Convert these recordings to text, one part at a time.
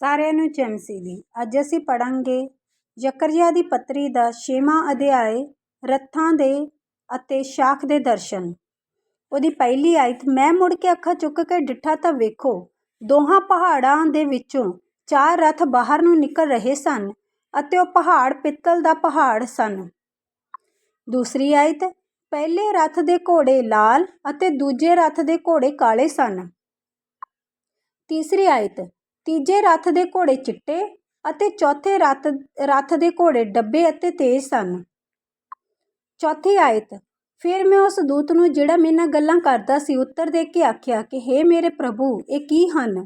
ਸਾਰਿਆਂ ਨੂੰ ਚਮਸੀ ਦੀ ਅੱਜ ਅਸੀਂ ਪੜਾਂਗੇ ਜ਼ਕਰਯਾ ਦੀ ਪੱਤਰੀ ਦਾ ਛੇਵਾਂ ਅਧਿਆਏ ਰੱਥਾਂ ਦੇ ਅਤੇ ਸ਼ਾਖ ਦੇ ਦਰਸ਼ਨ। ਉਹਦੀ ਪਹਿਲੀ ਆਇਤ, ਮੈਂ ਮੁੜ ਕੇ ਅੱਖਾਂ ਚੁੱਕ ਕੇ ਡਿੱਠਾ ਤਾਂ ਵੇਖੋ, ਦੋਹਾਂ ਪਹਾੜਾਂ ਦੇ ਵਿੱਚੋਂ ਚਾਰ ਰੱਥ ਬਾਹਰ ਨੂੰ ਨਿਕਲ ਰਹੇ ਸਨ ਅਤੇ ਉਹ ਪਹਾੜ ਪਿੱਤਲ ਦਾ ਪਹਾੜ ਸਨ। ਦੂਸਰੀ ਆਇਤ, ਪਹਿਲੇ ਰੱਥ ਦੇ ਘੋੜੇ ਲਾਲ ਅਤੇ ਦੂਜੇ ਰੱਥ ਦੇ ਘੋੜੇ ਕਾਲੇ ਸਨ। ਤੀਸਰੀ ਆਇਤ ਤੀਜੇ ਰੱਥ ਦੇ ਘੋੜੇ ਚਿੱਟੇ ਅਤੇ ਚੌਥੇ ਰੱਥ ਰੱਥ ਦੇ ਘੋੜੇ ਡੱਬੇ ਅਤੇ ਤੇਜ਼ ਸਨ। ਚੌਥੀ ਆਇਤ, ਫਿਰ ਮੈਂ ਉਸ ਦੂਤ ਨੂੰ ਜਿਹੜਾ ਮੇਰੇ ਨਾਲ ਗੱਲਾਂ ਕਰਦਾ ਸੀ, ਉੱਤਰ ਦੇ ਕੇ ਆਖਿਆ ਕਿ, ਹੇ ਮੇਰੇ ਪ੍ਰਭੂ, ਇਹ ਕੀ ਹਨ?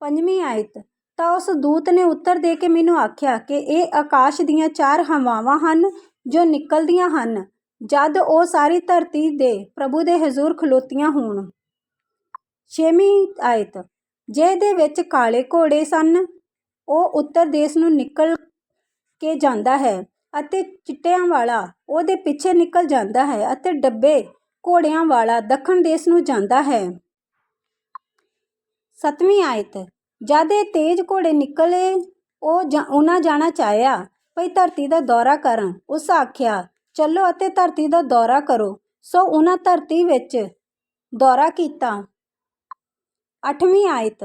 ਪੰਜਵੀਂ ਆਇਤ, ਤਾਂ ਉਸ ਦੂਤ ਨੇ ਉੱਤਰ ਦੇ ਕੇ ਮੈਨੂੰ ਆਖਿਆ ਕਿ, ਇਹ ਆਕਾਸ਼ ਦੀਆਂ ਚਾਰ ਹਵਾਵਾਂ ਹਨ ਜੋ ਨਿਕਲਦੀਆਂ ਹਨ, ਜਦ ਉਹ ਸਾਰੀ ਧਰਤੀ ਦੇ ਪ੍ਰਭੂ ਦੇ ਹਜ਼ੂਰ ਖਲੋਤੀਆਂ ਹੋਣ। ਛੇਵੀਂ ਆਇਤ ਜਿਹਦੇ ਵਿੱਚ ਕਾਲੇ ਘੋੜੇ ਸਨ। ਉਹ ਉੱਤਰ ਦੇਸ਼ ਨੂੰ ਨਿਕਲ ਕੇ ਜਾਂਦਾ ਹੈ ਅਤੇ ਚਿੱਟਿਆਂ ਵਾਲਾ ਉਹਦੇ ਪਿੱਛੇ ਨਿਕਲ ਜਾਂਦਾ ਹੈ ਅਤੇ ਡੱਬੇ ਘੋੜਿਆਂ ਵਾਲਾ ਦੱਖਣ ਦੇਸ਼ ਨੂੰ ਜਾਂਦਾ ਹੈ। ਸਤਵੀਂ ਆਇਤ। ਜਦ ਇਹ ਤੇਜ਼ ਘੋੜੇ ਨਿਕਲੇ, ਉਹ ਉਹਨਾਂ ਜਾਣਾ ਚਾਹਿਆ, ਭਈ ਧਰਤੀ ਦਾ ਦੌਰਾ ਕਰਨ ਉਸ ਆਖਿਆ, ਚਲੋ ਅਤੇ ਧਰਤੀ ਦਾ ਦੌਰਾ ਕਰੋ। ਸੋ ਉਹਨਾਂ ਧਰਤੀ ਵਿੱਚ ਦੌਰਾ ਕੀਤਾ। ਅੱਠਵੀਂ ਆਇਤ।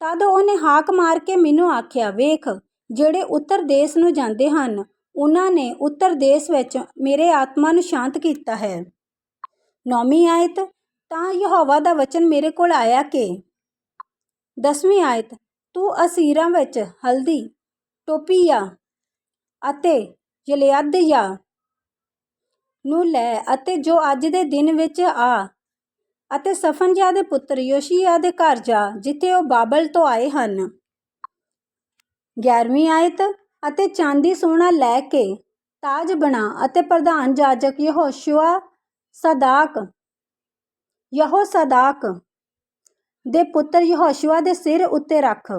ਤਦ ਉਹਨੇ ਹਾਕ ਮਾਰ ਕੇ ਮੈਨੂੰ ਆਖਿਆ, ਵੇਖ, ਜਿਹੜੇ ਉੱਤਰ ਦੇਸ਼ ਨੂੰ ਜਾਂਦੇ ਹਨ, ਉਹਨਾਂ ਨੇ ਉੱਤਰ ਦੇਸ਼ ਵਿੱਚ ਮੇਰੇ ਆਤਮਾ ਨੂੰ ਸ਼ਾਂਤ ਕੀਤਾ ਹੈ। ਨੌਵੀਂ ਆਇਤ, ਤਾਂ ਯਹੋਵਾ ਦਾ ਵਚਨ ਮੇਰੇ ਕੋਲ ਆਇਆ ਕਿ, ਦਸਵੀਂ ਆਇਤ, ਤੂੰ ਅਸੀਰਾਂ ਵਿੱਚ ਹਲਦੀ ਟੋਪੀਆ ਅਤੇ ਯਲਿਆਦਯਾ ਨੂੰ ਲੈ ਅਤੇ ਜੋ ਅੱਜ ਦੇ ਦਿਨ ਵਿੱਚ ਆ ਅਤੇ ਸਫਨਜਾ ਦੇ ਪੁੱਤਰ ਯੋਸ਼ੀਆ ਦੇ ਘਰ ਜਾ, ਜਿੱਥੇ ਉਹ ਬਾਬਲ ਤੋਂ ਆਏ ਹਨ। 11ਵੀਂ ਆਇਤ, ਅਤੇ ਚਾਂਦੀ ਸੋਨਾ ਲੈ ਕੇ ਤਾਜ ਬਣਾ ਅਤੇ ਪ੍ਰਧਾਨ ਜਾਜਕ ਯਹੋਸ਼ੂਆ ਸਦਾਕ ਯਹੋ ਸਦਾਕ ਦੇ ਪੁੱਤਰ ਯਹੋਸ਼ੂਆ ਦੇ ਸਿਰ ਉੱਤੇ ਰੱਖ।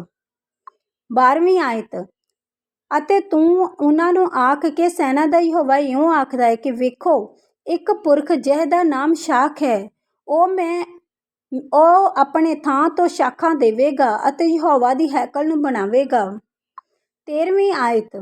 12ਵੀਂ ਆਇਤ, ਅਤੇ ਤੂੰ ਉਹਨਾਂ ਨੂੰ ਆਖ ਕੇ ਸੈਨਾ ਦਾ ਯਹੋਵਾ ਇਉਂ ਆਖਦਾ ਹੈ ਕਿ ਵੇਖੋ, ਇੱਕ ਪੁਰਖ ਜਿਹਦਾ ਨਾਮ ਸ਼ਾਖ ਹੈ। ਉਹ ਮੈਂ, ਉਹ ਆਪਣੇ ਥਾਂ ਤੋਂ ਸ਼ਾਖਾਂ ਦੇਵੇਗਾ ਅਤੇ ਯਹੋਵਾ ਦੀ ਹੈਕਲ ਨੂੰ ਬਣਾਵੇਗਾ। 13ਵੀਂ ਆਇਤ,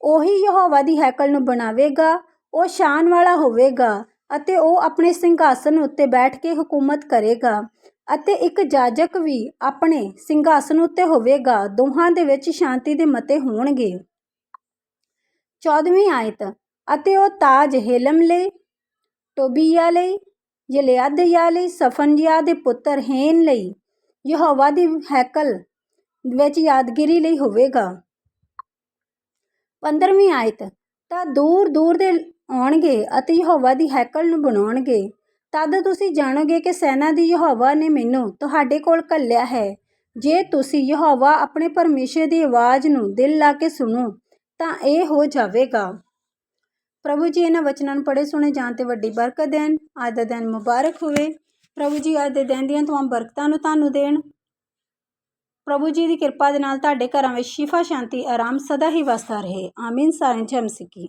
ਉਹੀ ਯਹੋਵਾ ਦੀ ਹੈਕਲ ਨੂੰ ਬਣਾਵੇਗਾ, ਉਹ ਸ਼ਾਨ ਵਾਲਾ ਹੋਵੇਗਾ ਅਤੇ ਉਹ ਆਪਣੇ ਸਿੰਘਾਸਨ ਉੱਤੇ ਬੈਠ ਕੇ ਹਕੂਮਤ ਕਰੇਗਾ ਅਤੇ ਇੱਕ ਜਾਜਕ ਵੀ ਆਪਣੇ ਸਿੰਘਾਸਨ ਉੱਤੇ ਹੋਵੇਗਾ, ਦੋਹਾਂ ਦੇ ਵਿੱਚ ਸ਼ਾਂਤੀ ਦੇ ਮਤੇ ਹੋਣਗੇ। 14ਵੀਂ ਆਇਤ, ਅਤੇ ਉਹ ਤਾਜ ਹੇਲਮ ਲਈ, ਟੋਬੀਆ ਲਈ ਯਲਿਆਦਯਾ ਲਈ ਸਫਨਜਿਆ ਦੇ ਪੁੱਤਰ ਹੇਨ ਲਈ, ਯਹੋਵਾ ਦੀ ਹੈਕਲ ਵਿੱਚ ਯਾਦਗਿਰੀ ਲਈ ਹੋਵੇਗਾ। 15ਵੀਂ ਆਇਤ, ਤਾਂ ਦੂਰ ਦੂਰ ਦੇ ਆਉਣਗੇ ਅਤੇ ਯਹੋਵਾ ਦੀ ਹੈਕਲ ਨੂੰ ਬਣਾਉਣਗੇ। ਤਦ ਤੁਸੀਂ ਜਾਣੋਗੇ ਕਿ ਸੈਨਾ ਦੀ ਯਹੋਵਾ ਨੇ ਮੈਨੂੰ ਤੁਹਾਡੇ ਕੋਲ ਘੱਲਿਆ ਹੈ। ਜੇ ਤੁਸੀਂ ਯਹੋਵਾ ਆਪਣੇ ਪਰਮੇਸ਼ਰ ਦੀ ਆਵਾਜ਼ ਨੂੰ ਦਿਲ ਲਾ ਕੇ ਸੁਣੋ, ਤਾਂ ਇਹ ਹੋ ਜਾਵੇਗਾ। ਪ੍ਰਭੂ ਜੀ ਇਹਨਾਂ ਵਚਨਾਂ ਨੂੰ ਪੜ੍ਹੇ, ਸੁਣੇ, ਜਾਣ ਤੇ ਵੱਡੀ ਬਰਕਤ ਦੇਣ। ਅੱਜ ਦਾ ਦਿਨ ਮੁਬਾਰਕ ਹੋਵੇ। ਪ੍ਰਭੂ ਜੀ, ਅੱਜ ਦੇ ਦਿਨ ਦੀਆਂ ਤਮਾਮ ਬਰਕਤਾਂ ਨੂੰ ਤੁਹਾਨੂੰ ਦੇਣ। ਪ੍ਰਭੂ ਜੀ ਦੀ ਕਿਰਪਾ ਦੇ ਨਾਲ ਤੁਹਾਡੇ ਘਰਾਂ ਵਿੱਚ ਸ਼ਿਫਾ, ਸ਼ਾਂਤੀ, ਆਰਾਮ ਸਦਾ ਹੀ ਵਸਦਾ ਰਹੇ। ਆਮੀਨ। ਸਾਰਿਆਂ ਜਮ ਸਿੱਕੀ